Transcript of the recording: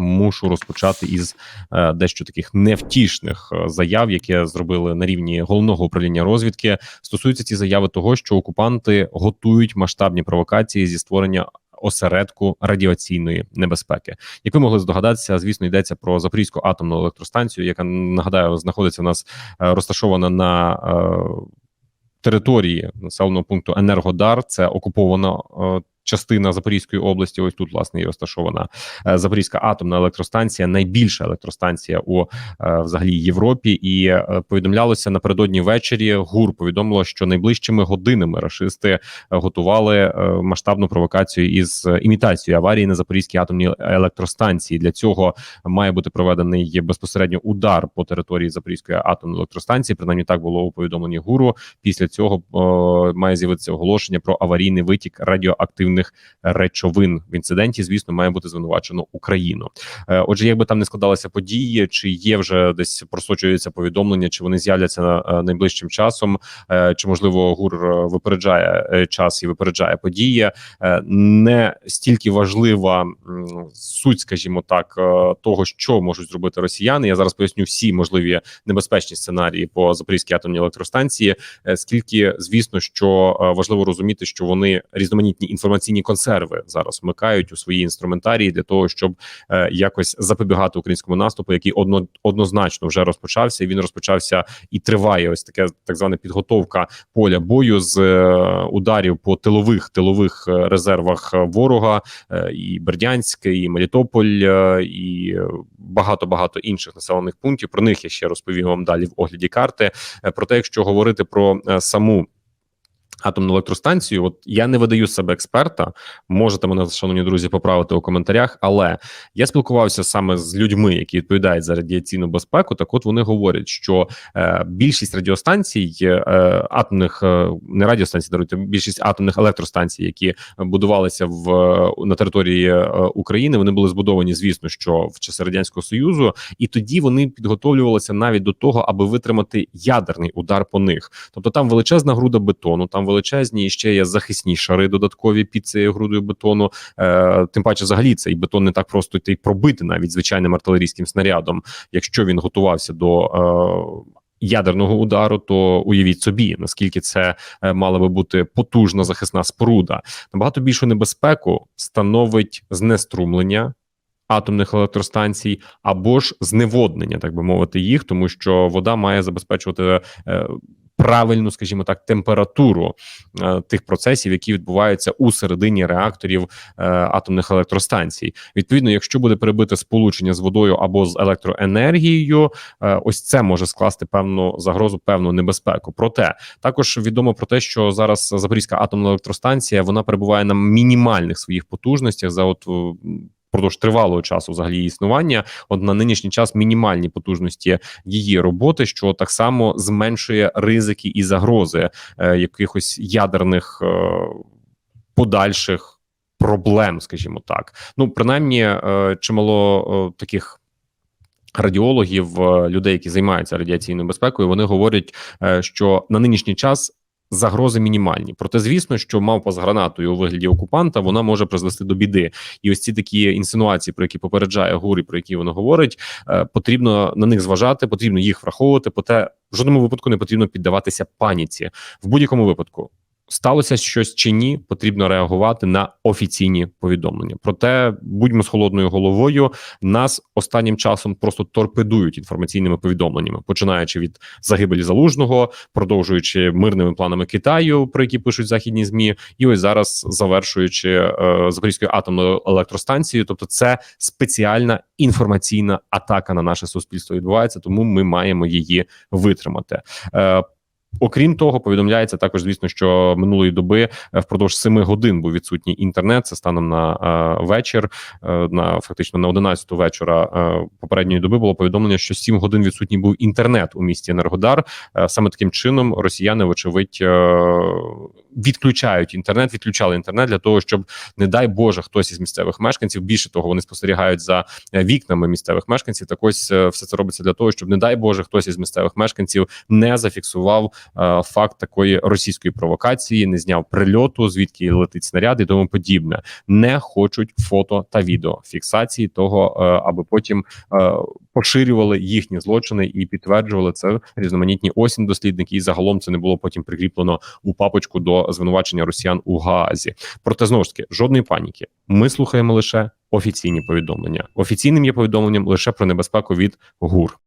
мушу розпочати із е, дещо таких невтішних е, заяв, які зробили на рівні головного управління розвідки. Стосуються ці заяви того, що окупанти готують масштабні провокації зі створення. Осередку радіаційної небезпеки, як ви могли здогадатися, звісно, йдеться про Запорізьку атомну електростанцію, яка нагадаю знаходиться у нас е, розташована на е, території населеного пункту Енергодар. Це окупована е, частина Запорізької області. Ось тут власне і розташована е, Запорізька атомна електростанція, найбільша електростанція у е, взагалі Європі. І е, повідомлялося напередодні ввечері. ГУР повідомило, що найближчими годинами рашисти готували масштабну провокацію із імітацією аварії на Запорізькій атомній електростанції. Для цього має бути проведений безпосередньо удар по території Запорізької атомної електростанції. Принаймні так було у повідомленні ГУРу. Після цього е, має з'явитися оголошення про аварійний витік радіоактивних речовин в інциденті. Звісно, має бути звинувачено Україну. Е, Отже, якби там не складалися події, чи є вже десь просочується повідомлення, чи вони з'являться е, найближчим часом, е, чи можливо ГУР випереджає час і випереджає події. Не стільки важлива суть, скажімо так, того, що можуть зробити росіяни. Я зараз поясню всі можливі небезпечні сценарії по Запорізькій атомній електростанції. Скільки, звісно, що важливо розуміти, що вони різноманітні інформаційні консерви зараз вмикають у свої інструментарії для того, щоб е, якось запобігати українському наступу, який одно, однозначно вже розпочався. і Він розпочався і триває. Ось таке так звана підготовка поля бою з е, ударів по тилових тилових е, резервах ворога, е, і Бердянськ, і Мелітополь, е, і багато багато інших населених пунктів. Про них я ще розповім вам далі в огляді карти. Е, Проте, якщо говорити про е, саму атомну електростанцію, от я не видаю себе експерта. Можете мене, шановні друзі, поправити у коментарях. Але я спілкувався саме з людьми, які відповідають за радіаційну безпеку. Так, от вони говорять, що е, більшість радіостанцій, е, атомних е, не радіостанцій, даруйте, більшість атомних електростанцій, які будувалися в на території е, України, вони були збудовані, звісно, що в часи радянського союзу, і тоді вони підготовлювалися навіть до того, аби витримати ядерний удар по них. Тобто там величезна груда бетону, там величезні і ще є захисні шари додаткові під цією грудою бетону. Е, Тим паче, взагалі, цей бетон не так просто й пробити навіть звичайним артилерійським снарядом, якщо він готувався до. Е, Ядерного удару, то уявіть собі, наскільки це е, мала би бути потужна захисна споруда. Набагато більшу небезпеку становить знеструмлення атомних електростанцій або ж зневоднення, так би мовити, їх, тому що вода має забезпечувати. Правильну, скажімо так, температуру е, тих процесів, які відбуваються у середині реакторів е, атомних електростанцій. Відповідно, якщо буде перебите сполучення з водою або з електроенергією, е, ось це може скласти певну загрозу, певну небезпеку. Проте також відомо про те, що зараз Запорізька атомна електростанція вона перебуває на мінімальних своїх потужностях за от. Е, Продовж тривалого часу взагалі існування, от на нинішній час мінімальні потужності її роботи, що так само зменшує ризики і загрози е, якихось ядерних е, подальших проблем, скажімо так. Ну принаймні, е, чимало е, таких. Радіологів, е, людей, які займаються радіаційною безпекою, вони говорять, е, що на нинішній час загрози мінімальні. Проте, звісно, що мавпа з гранатою у вигляді окупанта вона може призвести до біди. І ось ці такі інсинуації, про які попереджає гурі, про які вона говорять, е, потрібно на них зважати, потрібно їх враховувати. Проте в жодному випадку не потрібно піддаватися паніці в будь-якому випадку. Сталося щось чи ні, потрібно реагувати на офіційні повідомлення. Проте будьмо з холодною головою. Нас останнім часом просто торпедують інформаційними повідомленнями, починаючи від загибелі залужного, продовжуючи мирними планами Китаю, про які пишуть західні змі, і ось зараз завершуючи е, Запорізькою атомною електростанцією. Тобто, це спеціальна інформаційна атака на наше суспільство відбувається, тому ми маємо її витримати. Е, Окрім того, повідомляється також, звісно, що минулої доби е, впродовж семи годин був відсутній інтернет. Це станом на е, вечір, е, на фактично на 11 вечора е, попередньої доби було повідомлення, що 7 годин відсутній був інтернет у місті Енергодар. Е, саме таким чином росіяни, вочевидь, е, відключають інтернет, відключали інтернет для того, щоб, не дай Боже, хтось із місцевих мешканців більше того, вони спостерігають за е, вікнами місцевих мешканців. Так ось е, все це робиться для того, щоб, не дай Боже, хтось із місцевих мешканців не зафіксував факт такої російської провокації, не зняв прильоту, звідки летить снаряд і тому подібне. Не хочуть фото та відео фіксації того, е, аби потім е, поширювали їхні злочини і підтверджували це різноманітні осінь дослідники. І загалом це не було потім прикріплено у папочку до звинувачення росіян у Гаазі. Проте знову ж таки жодної паніки. Ми слухаємо лише офіційні повідомлення. Офіційним є повідомленням лише про небезпеку від ГУР.